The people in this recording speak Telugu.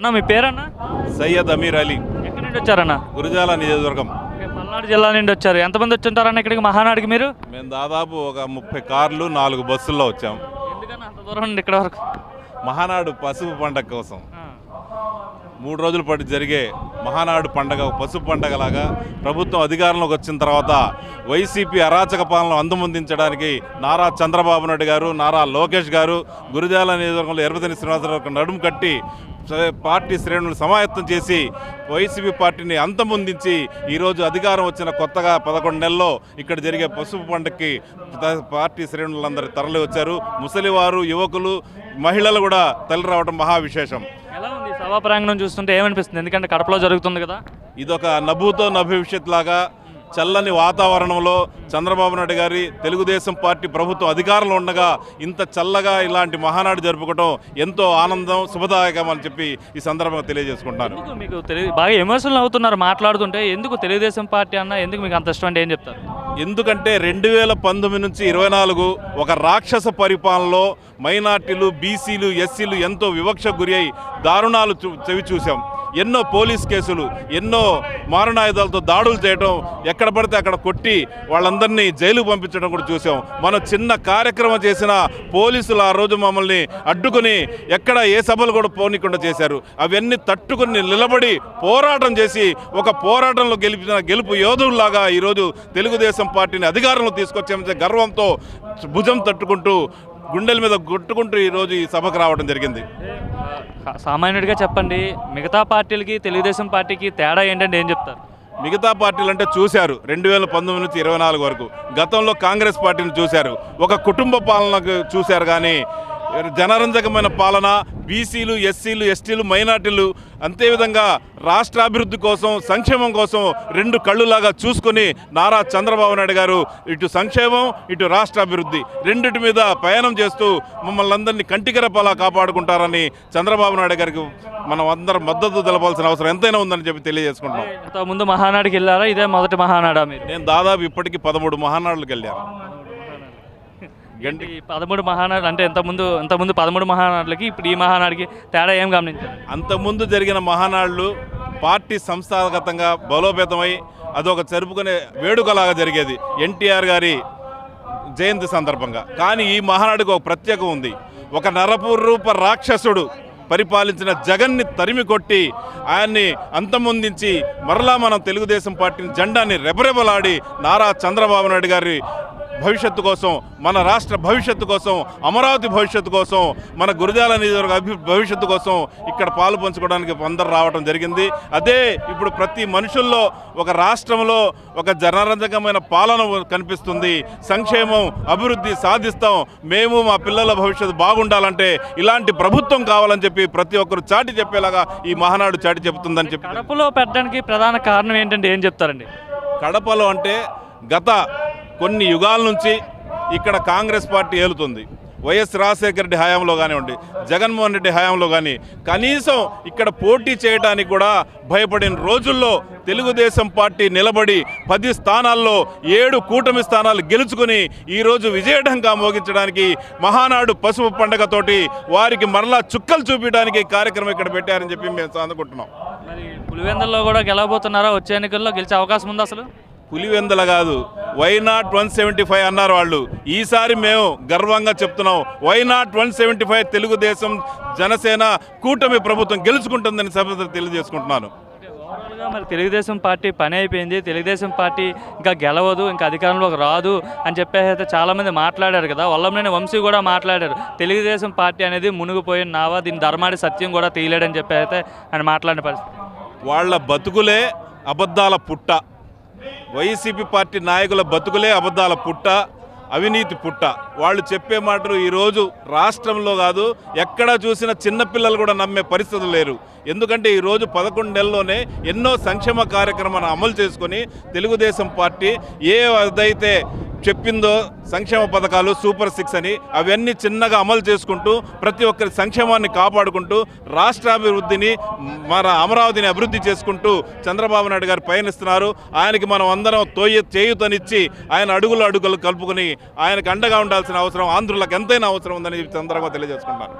అన్న మీ పేరన్నా? సయ్యద్ అమీర్ అలీ. ఎక్కడి నుండి వచ్చారన్న? గురజాల నియోజకవర్గం. పల్నాడు జిల్లా నుండి వచ్చారు. ఎంతమంది వచ్చుంటారన్న ఇక్కడికి మహానాడికి మీరు? మేము దాదాపు ఒక ముప్పై కార్లు నాలుగు బస్సుల్లో వచ్చాం. ఎందుకన్నా అంత దూరం నుండి ఇక్కడ వరకు? మహానాడు పసుపు పండగ కోసం. మూడు రోజుల పాటు జరిగే మహానాడు పండగ పసుపు పండగలాగా ప్రభుత్వం అధికారంలోకి వచ్చిన తర్వాత వైసీపీ అరాచక పాలన అందుముందించడానికి నారా చంద్రబాబు నాయుడు గారు నారా లోకేష్ గారు గురుజాల నియోజకవర్గంలో ఎర్రతని శ్రీనివాసరావు నడుము కట్టి పార్టీ శ్రేణులు సమాయత్తం చేసి వైసీపీ పార్టీని అంతమొందించి ఈరోజు అధికారం వచ్చిన కొత్తగా పదకొండు నెలల్లో ఇక్కడ జరిగే పసుపు పండుగకి పార్టీ శ్రేణులందరూ తరలి వచ్చారు ముసలివారు యువకులు మహిళలు కూడా తరలి రావడం మహా విశేషం. ఎలా సభా ప్రాంగణం చూస్తుంటే ఏమనిపిస్తుంది? ఎందుకంటే కడపలో జరుగుతుంది కదా. ఇదొక నభూతో నభవిష్యత్ లాగా చల్లని వాతావరణంలో చంద్రబాబు నాయుడు గారి తెలుగుదేశం పార్టీ ప్రభుత్వం అధికారంలో ఉండగా ఇంత చల్లగా ఇలాంటి మహానాడు జరుపుకోవడం ఎంతో ఆనందం శుభదాయకం అని చెప్పి ఈ సందర్భంగా తెలియజేసుకుంటున్నాను ఎందుకు మీకు తెలి బాగా ఎమోషనల్ అవుతున్నారు మాట్లాడుతుంటే. ఎందుకు తెలుగుదేశం పార్టీ అన్న ఎందుకు మీకు అంత ఇష్టం అంటే ఏం చెప్తారు? ఎందుకంటే రెండు వేల పంతొమ్మిది నుంచి ఇరవై నాలుగు ఒక రాక్షస పరిపాలనలో మైనార్టీలు బీసీలు ఎస్సీలు ఎంతో వివక్ష గురి అయి దారుణాలు చూ చెవి చూసాం ఎన్నో పోలీస్ కేసులు ఎన్నో మారణాయుధాలతో దాడులు చేయడం ఎక్కడ పడితే అక్కడ కొట్టి వాళ్ళందరినీ జైలుకు పంపించడం కూడా చూసాం. మనం చిన్న కార్యక్రమం చేసిన పోలీసులు ఆ రోజు మమ్మల్ని అడ్డుకుని ఎక్కడ ఏ సభలు కూడా పోనీకుండా చేశారు. అవన్నీ తట్టుకుని నిలబడి పోరాటం చేసి ఒక పోరాటంలో గెలిపిన గెలుపు యోధుల్లాగా ఈరోజు తెలుగుదేశం పార్టీని అధికారంలో తీసుకొచ్చే గర్వంతో భుజం తట్టుకుంటూ గుండెల మీద కొట్టుకుంటూ ఈరోజు ఈ సభకు రావడం జరిగింది. సామాన్యుడిగా చెప్పండి మిగతా పార్టీలకి తెలుగుదేశం పార్టీకి తేడా ఏంటంటే ఏం చెప్తారు? మిగతా పార్టీలు అంటే చూశారు రెండు వేల పంతొమ్మిది నుంచి ఇరవై నాలుగు వరకు. గతంలో కాంగ్రెస్ పార్టీని చూశారు. ఒక కుటుంబ పాలనకు చూశారు కానీ జనరంజకమైన పాలన బీసీలు ఎస్సీలు ఎస్టీలు మైనార్టీలు అంతేవిధంగా రాష్ట్రాభివృద్ధి కోసం సంక్షేమం కోసం రెండు కళ్ళులాగా చూసుకొని నారా చంద్రబాబు నాయుడు గారు ఇటు సంక్షేమం ఇటు రాష్ట్రాభివృద్ధి రెండిటి మీద ప్రయాణం చేస్తూ మమ్మల్ని అందరినీ కంటికరపాలా కాపాడుకుంటారని చంద్రబాబు నాయుడు గారికి మనం అందరం మద్దతు తెలపాల్సిన అవసరం ఎంతైనా ఉందని చెప్పి తెలియజేసుకుంటున్నాం. ముందు మహానాడికి వెళ్ళారా? ఇదే మొదటి మహానాడా మీరు? నేను దాదాపు ఇప్పటికి పదమూడు మహానాడులకు వెళ్ళాను. ఏంటి ఈ పదమూడు మహానాడు అంటే ఇంతకుముందు ఇంతకుముందు పదమూడు మహానాడులకి ఇప్పుడు ఈ మహానాడికి తేడా ఏం గమనించారు అంతకుముందు జరిగిన మహానాడులు పార్టీ సంస్థాగతంగా బలోపేతమై అదొక జరుపుకునే వేడుకలాగా జరిగేది ఎన్టీఆర్ గారి జయంతి సందర్భంగా. కానీ ఈ మహానాడుకు ఒక ప్రత్యేకం ఉంది. ఒక నరపురూప రాక్షసుడు పరిపాలించిన జగన్ని తరిమి కొట్టి ఆయన్ని అంతమొందించి మరలా మనం తెలుగుదేశం పార్టీని జెండాని రెబరెబలాడి నారా చంద్రబాబు నాయుడు గారి భవిష్యత్తు కోసం మన రాష్ట్ర భవిష్యత్తు కోసం అమరావతి భవిష్యత్తు కోసం మన గురజాల నియోజకవర్గ అభి భవిష్యత్తు కోసం ఇక్కడ పాలు పంచుకోవడానికి అందరు రావడం జరిగింది. అదే ఇప్పుడు ప్రతి మనుషుల్లో ఒక రాష్ట్రంలో ఒక జనరంజకమైన పాలన కనిపిస్తుంది. సంక్షేమం అభివృద్ధి సాధిస్తాం. మేము మా పిల్లల భవిష్యత్తు బాగుండాలంటే ఇలాంటి ప్రభుత్వం కావాలని చెప్పి ప్రతి ఒక్కరు చాటి చెప్పేలాగా ఈ మహానాడు చాటి చెబుతుందని చెప్పి కడపలో పెట్టడానికి ప్రధాన కారణం ఏంటంటే ఏం చెప్తారండి? కడపలో అంటే గత కొన్ని యుగాల నుంచి ఇక్కడ కాంగ్రెస్ పార్టీ ఏలుతుంది. వైఎస్ రాజశేఖర రెడ్డి హయాంలో కానివ్వండి జగన్మోహన్ రెడ్డి హయాంలో కానీ కనీసం ఇక్కడ పోటీ చేయడానికి కూడా భయపడిన రోజుల్లో తెలుగుదేశం పార్టీ నిలబడి పది స్థానాల్లో ఏడు కూటమి స్థానాలు గెలుచుకుని ఈరోజు విజయఢంగా మోగించడానికి మహానాడు పసుపు పండగతోటి వారికి మరలా చుక్కలు చూపించడానికి కార్యక్రమం ఇక్కడ పెట్టారని చెప్పి మేము అందుకుంటున్నాం మరి పులివెందుల్లో కూడా గెలవబోతున్నారా? వచ్చే ఎన్నికల్లో గెలిచే అవకాశం ఉంది అసలు? పులివెందల కాదు. Why not one seventy five అన్నారు వాళ్ళు. ఈసారి మేము గర్వంగా చెప్తున్నాం. Why not one seventy five Telugu Desam Janasena కూటమి ప్రభుత్వం గెలుచుకుంటుందని సభ తెలియజేసుకుంటున్నాను. మరి తెలుగుదేశం పార్టీ పని అయిపోయింది. తెలుగుదేశం పార్టీ ఇంకా గెలవదు ఇంకా అధికారంలోకి రాదు అని చెప్పేసి అయితే చాలామంది మాట్లాడారు కదా. వల్లంనేని వంశీ కూడా మాట్లాడారు. తెలుగుదేశం పార్టీ అనేది మునిగిపోయిన నావా దీని ధర్మాడి సత్యం కూడా తీయలేడని చెప్పి అయితే ఆయన మాట్లాడిన పరిస్థితి. వాళ్ళ బతుకులే అబద్ధాల పుట్ట. వైసీపీ పార్టీ నాయకుల బతుకులే అబద్ధాల పుట్ట అవినీతి పుట్ట. వాళ్ళు చెప్పే మాటలు ఈరోజు రాష్ట్రంలో కాదు ఎక్కడ చూసినా చిన్నపిల్లలు కూడా నమ్మే పరిస్థితులు లేరు. ఎందుకంటే ఈరోజు పదకొండు నెలల్లోనే ఎన్నో సంక్షేమ కార్యక్రమాలను అమలు చేసుకొని తెలుగుదేశం పార్టీ ఏ అదైతే చెప్పిందో సంక్షేమ పథకాలు సూపర్ సిక్స్ అని అవన్నీ చిన్నగా అమలు చేసుకుంటూ ప్రతి ఒక్కరి సంక్షేమాన్ని కాపాడుకుంటూ రాష్ట్రాభివృద్ధిని మన అమరావతిని అభివృద్ధి చేసుకుంటూ చంద్రబాబు నాయుడు గారు పయనిస్తున్నారు. ఆయనకి మనం అందరం తోయ చేయుతనిచ్చి ఆయన అడుగులు అడుగులు కలుపుకొని ఆయనకు అండగా ఉండాల్సిన అవసరం ఆంధ్రులకు ఎంతైనా అవసరం ఉందని ఈ సందర్భంగా తెలియజేసుకుంటున్నాను